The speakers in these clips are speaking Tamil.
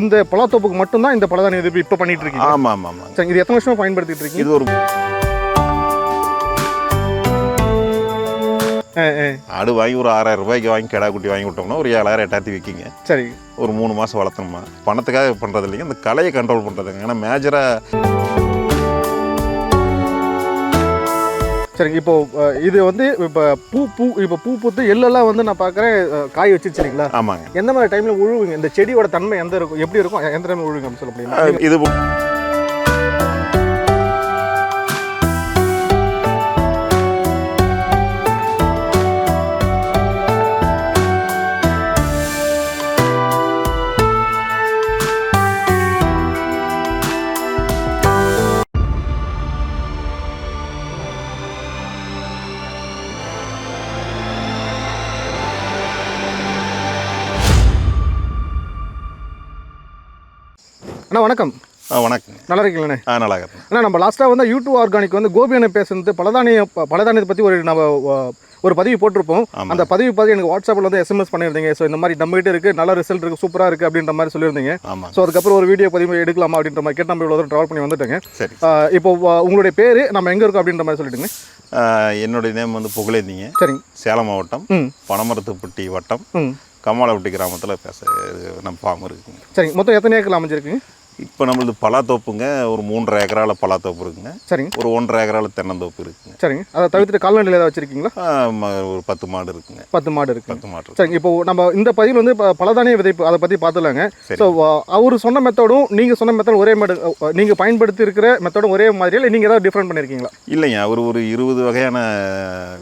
இந்த பலாத்தோப்புக்கு மட்டும்தான் இந்த பலதானிய விதைப்பு இப்போ பண்ணிட்டு இருக்கீங்க ஆமாம் ஆமாம் ஆமாங்க சரி இது எத்தனை வருஷமா பயன்படுத்திட்டு இருக்கீங்க இது ஒரு ஆடு வாங்கி ஒரு ஆறாயிரம் ரூபாய்க்கு வாங்கி கிடா குட்டி வாங்கி விட்டோம்னா ஒரு ஏழாயிரம் எட்டாயிரத்தி விற்கிங்க. சரி. ஒரு மூணு மாதம் வளர்த்தோம்னா பணத்துக்காக பண்ணுறது இல்லைங்க இந்த கலையை கண்ட்ரோல் பண்ணுறதுங்க ஏன்னா மேஜராக சரிங்க இப்போ இது வந்து இப்போ பூ பூ இப்போ பூ பூத்து எள்ளெல்லாம் வந்து நான் பார்க்குறேன் காய் வச்சிருச்சு இல்லைங்களா? ஆமாங்க. எந்த மாதிரி டைம்ல உழுவுங்க இந்த செடியோட தன்மை எந்த இருக்கும் எப்படி இருக்கும்? எந்த டைம்ல உழுவுங்க சொல்ல முடியுமா? இது அண்ணா வணக்கம். ஆ வணக்கங்க நல்லா இருக்கீங்களே ஆ நல்லா இருக்கிறேன் அண்ணா நம்ம லாஸ்ட்டாக வந்து யூடியூப் ஆர்கானிக் வந்து கோபி அண்ணன் பேசுனது பலதானிய பலதானியத்தை பற்றி ஒரு நம்ம ஒரு பதிவு போட்டிருப்போம். அந்த பதிவு பார்த்து எனக்கு வாட்ஸ்அப்பில் வந்து எஸ்எம்எஸ் பண்ணியிருந்தீங்க. ஸோ இந்த மாதிரி நம்மகிட்ட இருக்குது நல்ல ரிசல்ட் இருக்குது சூப்பராக இருக்குது அப்படின்ற மாதிரி சொல்லியிருந்தீங்க. ஸோ அதுக்கப்புறம் ஒரு வீடியோ பதிவு எடுக்கலாமா அப்படின்ற மாதிரி கேட்டு நம்ம இவ்வளோ தூரம் ட்ராவல் பண்ணி வந்துட்டேங்க. இப்போ உங்களுடைய பேர் நம்ம எங்கே இருக்கோம் அப்படின்ற மாதிரி சொல்லிட்டுங்க என்னுடைய நேம் வந்து புகழேந்திங்க. சரிங்க. சேலம் மாவட்டம் பனமரத்துப்பட்டி வட்டம் கம்மாளப்பட்டி கிராமத்தில் பேச நம்ம ஃபார்ம் இருக்குங்க சரிங்க. மொத்தம் எத்தனை ஏக்கர் அமைஞ்சிருக்குங்க? இப்போ நம்மளது பலாத்தோப்புங்க ஒரு மூன்றரை ஏக்கரால பலாத்தோப்பு இருக்குங்க. சரிங்க. ஒரு ஒன்றரை ஏக்கரால தென்னந்தோப்பு இருக்குங்க. சரிங்க. அதை தவிர்த்துட்டு கால்நடையில் ஏதாவது வச்சிருக்கீங்களா? ஒரு பத்து மாடு இருக்குங்க. பத்து மாடு இருக்கு பத்து மாடு. சரிங்க. இப்போ நம்ம இந்த பதிவில் வந்து பலதானிய விதைப்பு அதை பற்றி பார்த்துலாங்க ஸோ அவர் சொன்ன மெத்தடும் நீங்கள் சொன்ன மெத்தட் ஒரே மெத்தட் நீங்கள் பயன்படுத்தி இருக்கிற மெத்தடும் ஒரே மாதிரி இல்லை நீங்கள் ஏதாவது டிஃப்ரெண்ட் பண்ணியிருக்கீங்களா இல்லைங்க. அவர் ஒரு இருபது வகையான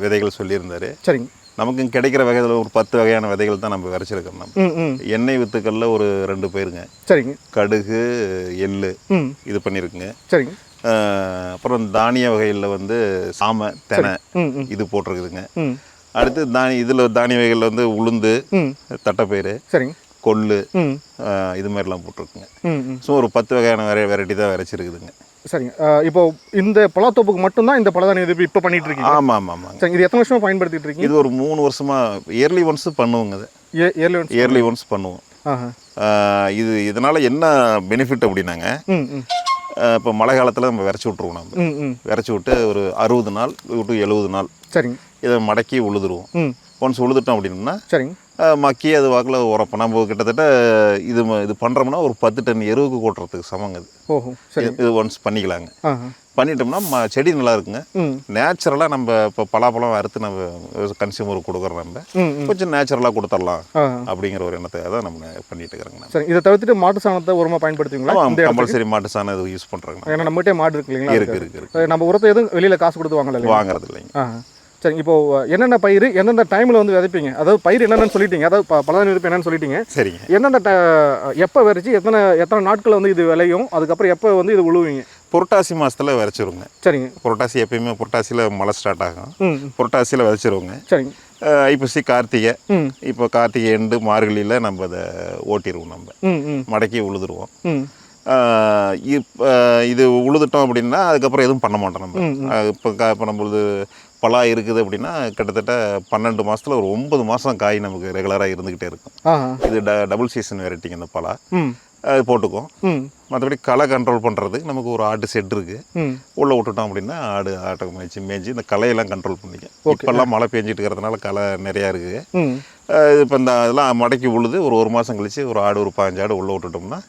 விதைகள் சொல்லியிருந்தாரு. சரிங்க. நமக்கு கிடைக்கிற வகையில் ஒரு பத்து வகையான விதைகள் தான் நம்ம விதைச்சிருக்கோம் நம்ம. எண்ணெய் வித்துக்களில் ஒரு ரெண்டு பேருங்க. சரிங்க. கடுகு எள்ளு இது பண்ணியிருக்குங்க சரிங்க. அப்புறம் தானிய வகைகளில் வந்து சாமை தெனை இது போட்டிருக்குதுங்க. அடுத்து தானி இதில் தானிய வகைகளில் வந்து உளுந்து தட்டைப்பயிறு சரிங்க. கொள்ளு இது மாதிரிலாம் போட்டிருக்குங்க. ஸோ ஒரு பத்து வகையான வெரை வெரைட்டி தான் விரைச்சிருக்குதுங்க சரிங்க. இப்போ இந்த பலாத்தோப்புக்கு மட்டும்தான் இந்த பலதானிய விதைப்பு இப்போ பண்ணிட்டு இருக்கீங்க ஆமாம் ஆமாம் ஆமாங்க சரிங்க இது எத்தனை வருஷமா பயன்படுத்திட்டு இருக்கீங்க இது ஒரு மூணு வருஷமாக இயர்லி ஒன்ஸ் பண்ணுவோங்க இது. ஏ ஏழு வருஷம் இயர்லி ஒன்ஸ் பண்ணுவோம். இது இதனால் என்ன பெனிஃபிட் அப்படின்னாங்க? இப்போ மழை காலத்தில் நம்ம விரைச்சி விட்ருவோம் நம்ம விரைச்சி விட்டு ஒரு அறுபது நாள் டு எழுபது நாள் சரிங்க. இதை மடக்கி உழுதுருவோம். ஒன்ஸ் உழுதுட்டோம் அப்படின்னா சரிங்க. மக்கி அது வாக்கில் உரப்போம் நம்ம கிட்டத்தட்ட இது இது பண்ணுறோம்னா ஒரு பத்து டன் எருவுக்கு கொட்டுறதுக்கு சமங்க இது. ஓஹோ சரி. இது- ஒன்ஸ் பண்ணிக்கலாங்க. பண்ணிட்டோம்னா ம செடி நல்லா இருக்குங்க. நேச்சுரலாக நம்ம இப்போ பலாப்பழம் அறுத்து நம்ம கன்சியூமருக்கு கொடுக்குறோம் நம்ம கொஞ்சம் நேச்சுரலாக கொடுத்துடலாம் அப்படிங்கிற ஒரு எண்ணத்தை தான் நம்ம பண்ணிட்டு இருக்கிறோங்க சரி இதை தவிர்த்துட்டு மாட்டு சாணத்தை உரமா பயன்படுத்துவீங்களா? கம்பல்சரி மாட்டு சாணம் இது யூஸ் பண்ணுறாங்க ஏன்னா நம்மகிட்டே மாடு இருக்கு இல்லைங்களா? இருக்கு இருக்கு நம்ம உரத்தை எதுவும் வெளியில காசு கொடுத்து வாங்கல வாங்குறது இல்லைங்க. சரி இப்போ என்னென்ன பயிர் எந்தெந்த டைமில் வந்து விதைப்பீங்க? அதாவது பயிர் என்னென்னு சொல்லிட்டீங்க. அதாவது ப- பலதானிய விதைப்பு என்னன்னு சொல்லிட்டீங்க. சரிங்க. எந்தெந்த எப்போ விதைச்சி எத்தனை எத்தனை நாட்கள் வந்து இது விளையும் அதுக்கப்புறம் எப்போ வந்து இது உழுவீங்க? புரட்டாசி மாதத்தில் விதைச்சிருவோங்க. சரிங்க. புரட்டாசி எப்பயுமே புரட்டாசியில் மழை ஸ்டார்ட் ஆகும். புரட்டாசியில் விதைச்சிருவோங்க. சரிங்க. ஐப்பசி கார்த்திகை. இப்போ கார்த்திகை எண்டு மார்கழியில் நம்ம அதை ஓட்டிடுவோம் நம்ம. மடக்கி உழுதுருவோம். இப்ப இது உழுதுட்டோம் அப்படின்னா அதுக்கப்புறம் எதுவும் பண்ண மாட்டோம் நம்ம. இப்போ இப்போ நம்மளது பலா இருக்குது அப்படின்னா கிட்டத்தட்ட பன்னெண்டு மாசத்துல ஒரு ஒன்பது மாதம் காய் நமக்கு ரெகுலராக இருந்துக்கிட்டே இருக்கும். இது ட டபுள் சீசன் வெரைட்டிங்க இந்த பலா. அது போட்டுக்கும். மற்றபடி களை கண்ட்ரோல் பண்ணுறதுக்கு நமக்கு ஒரு ஆட்டு செட் இருக்குது உள்ளே விட்டுட்டோம் அப்படின்னா ஆடு ஆட்டை மேய்ச்சி மேய்ச்சி இந்த களையெல்லாம் கண்ட்ரோல் பண்ணிக்கும். இப்போல்லாம் மழை பெஞ்சிட்டு இருக்கிறதுனால களை நிறையா இருக்குது இப்போ இந்த இதெல்லாம் மடக்கி உழுது ஒரு ஒரு மாதம் கழிச்சு ஒரு ஆடு ஒரு பாஞ்சு ஆடு உள்ளே விட்டுட்டோம்னா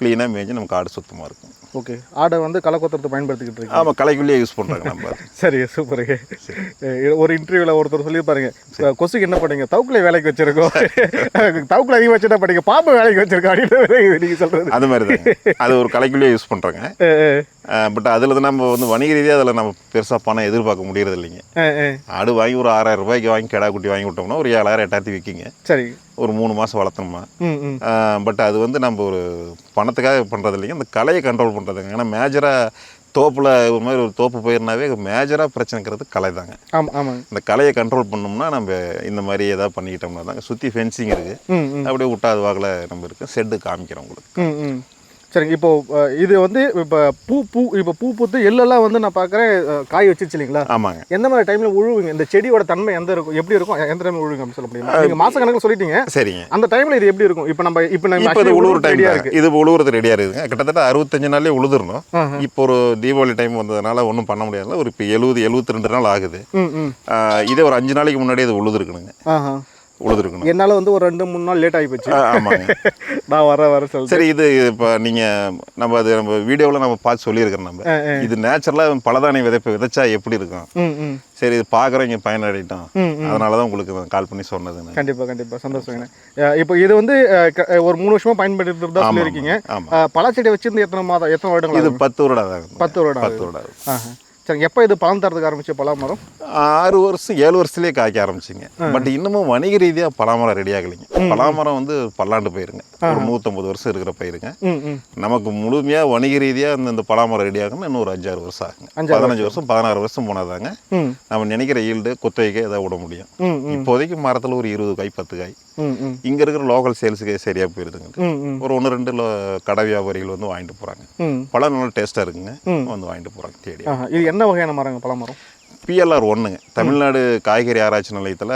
க்ளீனாக மேய்ஞ்சி நமக்கு ஆடு சுத்தமாக இருக்கும். ஓகே. ஆடை வந்து களை கொத்துறதை பயன்படுத்திக்கிட்டு இருக்கீங்க. ஆமாம் களைக்குள்ளேயே யூஸ் பண்ணுறாங்க நம்ம அது. சரி. சூப்பருங்க ஒரு இன்டர்வியூவில் ஒருத்தர் சொல்லியிருப்பாருங்க கொசுக்கு என்ன பண்ணீங்க? தவுக்குலை வேலைக்கு வச்சிருக்கோம். தவுக்குல அதிகம் வச்சுட்டா படிங்க. பாம்பு வேலைக்கு வச்சிருக்கோம் அப்படின்னு நீங்கள் சொல்கிறது அது மாதிரி தாங்க அது ஒரு களைக்குள்ளேயே யூஸ் பண்ணுறாங்க பட் அதில் தான் நம்ம வந்து வணிக ரீதியாக அதில் நம்ம பெருசாக பணம் எதிர்பார்க்க முடியறது இல்லைங்க. ஆடு வாங்கி ஒரு ஆறாயிரம் ரூபாய்க்கு வாங்கி கிடா குட்டி வாங்கி விட்டோம்னா ஒரு ஏழாயிரம் எட்டாயிரத்தி விற்கிங்க. சரி. ஒரு மூணு மாதம் வளர்த்தோம்னா. பட் அது வந்து நம்ம ஒரு பணத்துக்காக பண்ணுறது இல்லைங்க. இந்த கலையை கண்ட்ரோல் பண்ணுறதுங்க ஏன்னா மேஜராக தோப்பில் ஒரு மாதிரி ஒரு தோப்பு போயிருந்தாவே மேஜராக பிரச்சனைக்கிறது கலை தாங்க. ஆமாம் ஆமாங்க. இந்த கலையை கண்ட்ரோல் பண்ணோம்னா நம்ம இந்த மாதிரி ஏதாவது பண்ணிக்கிட்டோம்னா தாங்க. சுற்றி ஃபென்சிங் இருக்குது அப்படியே விட்டா அது வாக்கில் நம்ம இருக்கு. செட்டு காமிக்கிறோம் உங்களுக்கு. சரிங்க இப்போ அஹ், இது வந்து இப்போ பூ பூ இப்போ பூ பூத்து எள்ளெல்லாம் வந்து நான் பார்க்குறேன் காய் வச்சிருச்சு இல்லைங்களா? ஆமாங்க. எந்த மாதிரி டைம்ல உழுவுங்க இந்த செடியோட தன்மை எந்த இருக்கும் எப்படி இருக்கும்? எந்த டைம்ல உழுவுங்க அப்படின்னு சொல்ல முடியுமா? நீங்க மாச கணக்கில் சொல்லிட்டீங்க. சரிங்க. அந்த டைம்ல இது எப்படி இருக்கும்? இப்போ நம்ம இப்போ நம்ம இப்போ உழுவுற டைம் ரெடியா இருக்கு. இது உழுவுறது ரெடியாக இருக்குதுங்க. கிட்டத்தட்ட அறுபத்தஞ்சு நாள்லேயே உழுதுறணும். இப்போ ஒரு தீபாவளி டைம் வந்ததுனால ஒன்றும் பண்ண முடியாதுல ஒரு இப்போ எழுபது எழுபத்தி ரெண்டு நாள் ஆகுது. இதே ஒரு அஞ்சு நாளைக்கு முன்னாடியே இது உழுதுருக்கணுங்க. உழுதுருக்கணும். என்னால வந்து ஒரு ரெண்டு மூணு நாள் லேட் ஆகி போச்சு ஆமாங்க. நான் வர வர சொல்லிட்டு சரி இது இப்போ நீங்கள் நம்ம அது நம்ம வீடியோவில் நம்ம பார்த்து சொல்லியிருக்கிறோம் நம்ம. இது நேச்சுரலாக பலதானிய விதைப்பு விதைச்சா எப்படி இருக்கும்? சரி இது பார்க்குறவங்க பயனடையிட்டோம். ம், அதனால தான் உங்களுக்கு கால் பண்ணி சொன்னதுங்க கண்டிப்பா கண்டிப்பா. சந்தோஷங்க. அஹ் இப்போ இது வந்து ஒரு மூணு வருஷமா பயன்படுத்தி தான் சொல்லியிருக்கீங்க. பலாச்செடி வச்சிருந்து எத்தனை மாதம் எத்தனை வருடங்கள் இது? பத்து வருடம் பத்து வருடம் பத்து வருடம். சரி எப்போ இது பழம் தரதுக்கு ஆரம்பிச்சு பலா மரம்? ஆறு வருஷம் ஏழு வருஷத்துலேயே காய்க்க ஆரம்பிச்சிங்க. பட் இன்னமும் வணிக ரீதியாக பலாமரம் ரெடி ஆகலைங்க. பலாமரம் வந்து பல்லாண்டு பயிருங்க. ஒரு நூற்றம்பது வருஷம் இருக்கிற பயிருங்க. நமக்கு முழுமையாக வணிக ரீதியாக இந்த இந்த பலாமரம் ரெடி ஆகணும்னா இன்னும் ஒரு அஞ்சாறு வருஷம் ஆகுங்க. பதினஞ்சு வருஷம் பதினாறு வருஷம் போனாதாங்க. நம்ம நினைக்கிற ஈல்டு குத்தகைக்கு எதாவது விட முடியும். இப்போதைக்கு மரத்தில் ஒரு இருபது காய் பத்து காய். இங்கே இருக்கிற லோக்கல் சேல்ஸுக்கு சரியாக போயிருதுங்க. ஒரு ஒன்று ரெண்டு கடை வியாபாரிகள் வந்து வாங்கிட்டு போகிறாங்க ம். பழம் நல்லா டேஸ்ட்டாக இருக்குங்க. வந்து வாங்கிட்டு போகிறாங்க தேடி. என்ன வகையான மரங்க பலா மரம் பிஎல்ஆர் ஒன்றுங்க தமிழ்நாடு காய்கறி ஆராய்ச்சி நிலையத்தில்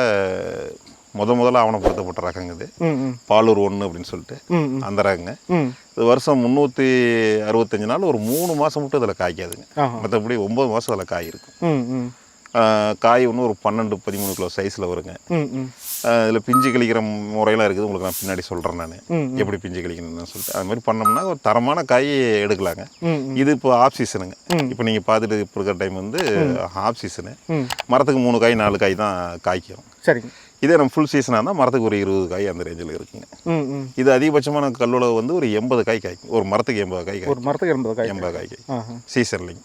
முத முதல்ல ஆவணப்படுத்தப்பட்ட ரகங்க இது பாலூர் ஒன்று அப்படின்னு சொல்லிட்டு அந்த ரகங்க. இது வருஷம் முந்நூற்றி அறுபத்தஞ்சு நாள் ஒரு மூணு மாதம் மட்டும் இதில் காய்க்காதுங்க. மற்றபடி ஒம்பது மாதம் அதில் காய் இருக்கும். காய் ஒன்று ஒரு பன்னெண்டு பதிமூணு கிலோ சைஸில் வருங்க. இதில் பிஞ்சு கழிக்கிற முறையெல்லாம் இருக்குது. உங்களுக்கு நான் பின்னாடி சொல்கிறேன் நான். எப்படி பிஞ்சு கழிக்கணும்னு சொல்லிட்டு. அது மாதிரி பண்ணோம்னா ஒரு தரமான காய் எடுக்கலாங்க. இது இப்போ ஆஃப் சீசனுங்க இப்போ நீங்கள் பார்த்துட்டு இப்போ இருக்கிற டைம் வந்து ஆஃப் சீசனு மரத்துக்கு மூணு காய் நாலு காய் தான் காய்க்கும். சரிங்க. இதே நம்ம ஃபுல் சீசனாக இருந்தால் மரத்துக்கு ஒரு இருபது காய் அந்த ரேஞ்சில் இருக்குங்க. இது அதிகபட்சமான கல்லுளவு வந்து ஒரு எண்பது காய் காய்க்கும். ஒரு மரத்துக்கு எண்பது காய் ஒரு மரத்துக்கு எண்பது காய் எண்பது காய் காய் சீசன்லிங்க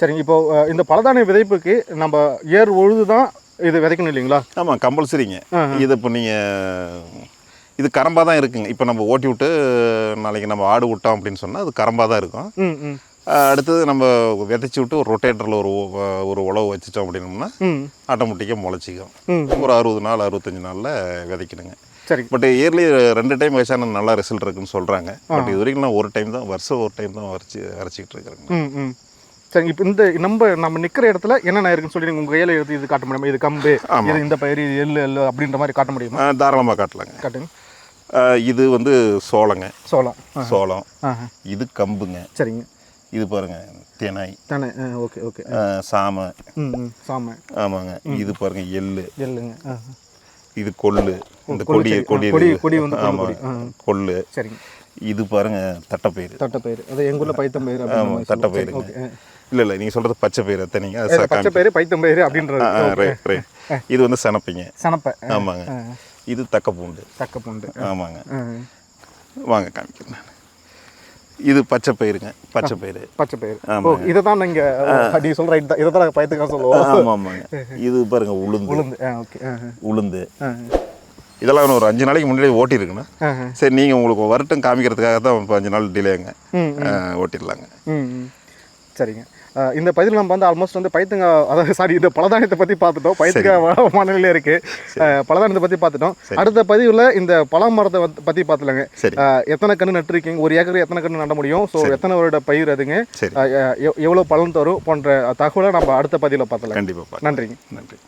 சரிங்க. இப்போ இந்த பலதானிய விதைப்புக்கு நம்ம ஏர் உழுது தான் இது விதைக்கணும் இல்லைங்களா? ஆமாம் கம்பல்சரிங்க. இது இப்போ நீங்கள் இது கரம்பாக தான் இருக்குங்க. இப்போ நம்ம ஓட்டி விட்டு நாளைக்கு நம்ம ஆடு விட்டோம் அப்படின்னு சொன்னால் அது கரம்பாக தான் இருக்கும் அடுத்தது நம்ம விதைச்சி விட்டு ஒரு ரொட்டேட்டரில் ஒரு ஒரு உழவு வச்சுட்டோம் அப்படின்னோம்னா ஆட்டோமேட்டிக்காக முளைச்சிக்கும். ஒரு அறுபது நாள் அறுபத்தஞ்சு நாளில் விதைக்கணுங்க. சரி. பட் இயர்லி ரெண்டு டைம் வயசான நல்லா ரிசல்ட் இருக்குன்னு சொல்கிறாங்க பட் இது வரைக்கும் நான் ஒரு டைம் தான் வருஷம் ஒரு டைம் தான் வரைச்சி அரைச்சிக்கிட்டு இருக்கிறேங்க. சரி இப்போ இந்த நம்ம நம்ம நிற்கிற இடத்துல என்னென்ன இருக்குன்னு சொல்லி நீங்கள் உங்கள் கையில் எடுத்து இது காட்ட முடியுமா? இது கம்பு இது இந்த பயிர் இது எள்ளு எள்ளு அப்படின்ற மாதிரி காட்ட முடியுமா? தாராளமாக காட்டலாங்க. காட்டுங்க. இது வந்து சோளங்க. சோளம். சோளம். இது கம்புங்க. சரிங்க. இது பாருங்க திணை தானே ஓகே ஓகே. சாமை. சாமை. ஆமாங்க. இது பாருங்க எள்ளு. எள்ளுங்க இது கொள்ளு. இந்த கொடி. கொடி கொடி-. கொடி வந்து ஆமாம். கொள்ளு. சரிங்க. இது பாருங்க தட்டைப்பயிறு. தட்டைப்பயிறு. அது எங்கள் ஊரில் பைத்தம் பயிர் ஆமாம். தட்டைப்பயிறுங்க. இல்லை இல்லை நீங்கள் சொல்கிறது பச்சை பயிறு அத்தனைங்க அது இது ச- பச்சை பயிறு பைத்தம் பயிறு அப்படின்றது. ரைட் ரைட் இது வந்து சனப்பிங்க. சனப்பை. ஆமாங்க. இது தக்க பூண்டு தக்க பூண்டு ஆமாங்க. வாங்க காமிக்கிறேன் நான். இது பச்சை பயிருங்க பச்சை பயிறு. பச்சை பயிறு. ஓ ஆமாங்க. இதை தான் நீங்கள் நீ சொல்கிற இதை இதை தான் பயத்துக்காக சொல்லுவோம். ஆமாம் ஆமாங்க இது பாருங்க உளுந்து. உளுந்து. ஓகே. உளுந்து. இதெல்லாம் ஒரு அஞ்சு நாளைக்கு முன்னாடி ஓட்டியிருக்குண்ணா ஆ. சரி நீங்கள் உங்களுக்கு வரட்டும் காமிக்கிறதுக்காக தான் இப்போ அஞ்சு நாள் டிலேங்க ஓட்டிடலாங்க. சரிங்க. இந்த பதில் நம்ம வந்து ஆல்மோஸ்ட் வந்து பைத்தங்க அதாவது சாரி இந்த பலதானியத்தை பற்றி பார்த்துட்டோம். பைத்தங்க மனநிலையில் இருக்கு. அஹ் பலதானியத்தை பற்றி பார்த்துட்டோம். அடுத்த பதிவில் இந்த பழ மரத்தை பற்றி பார்த்துலாங்க எத்தனை கன்று நட்டுருக்கீங்க? ஒரு ஏக்கர் எத்தனை கன்று நட முடியும்? ஸோ எத்தனை வருட பயிர் அதுங்க? எவ்வளோ பலன் தரும் போன்ற தகவலை நம்ம அடுத்த பதிவில் பார்த்துலாம் கண்டிப்பாக நன்றிங்க. நன்றி.